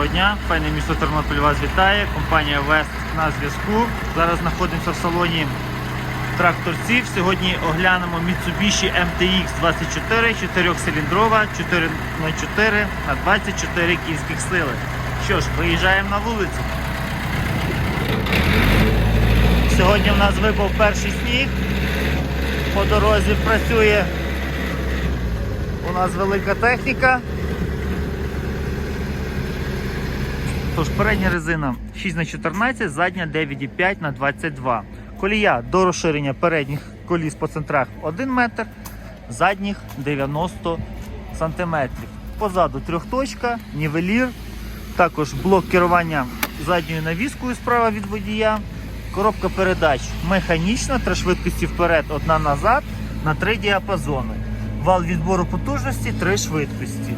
Доброго дня, певне місто Тернопіль вас вітає. Компанія Вест на зв'язку. Зараз знаходимося в салоні тракторців. Сьогодні оглянемо Mitsubishi MTX 24, 4-циліндрова, 4х4 на 24 кінських сили. Що ж, виїжджаємо на вулицю. Сьогодні в нас випав перший сніг. По дорозі працює у нас велика техніка. Тож передня резина 6х14, задня 9,5 на 22 Колія до розширення передніх коліс по центрах 1 метр, задніх 90 см. Позаду трьохточка, нівелір, також блок керування задньою навіскою справа від водія. Коробка передач механічна, три швидкості вперед, одна назад на три діапазони. Вал відбору потужності, три швидкості.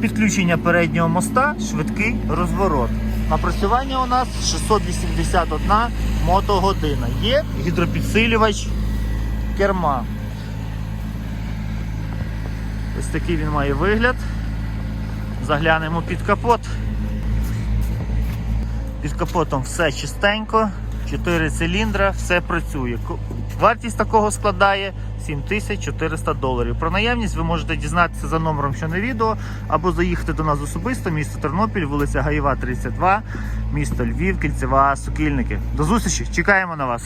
Підключення переднього моста, швидкий розворот. Напрацювання у нас 681 мотогодина. Є гідропідсилювач керма. Ось такий він має вигляд. Заглянемо під капот. Під капотом все чистенько, 4 циліндра, все працює. Вартість такого складає 7400 доларів. Про наявність ви можете дізнатися за номером, що на відео, або заїхати до нас особисто, місто Тернопіль, вулиця Гаєва, 32, місто Львів, Кільцева, Сокільники. До зустрічі, чекаємо на вас.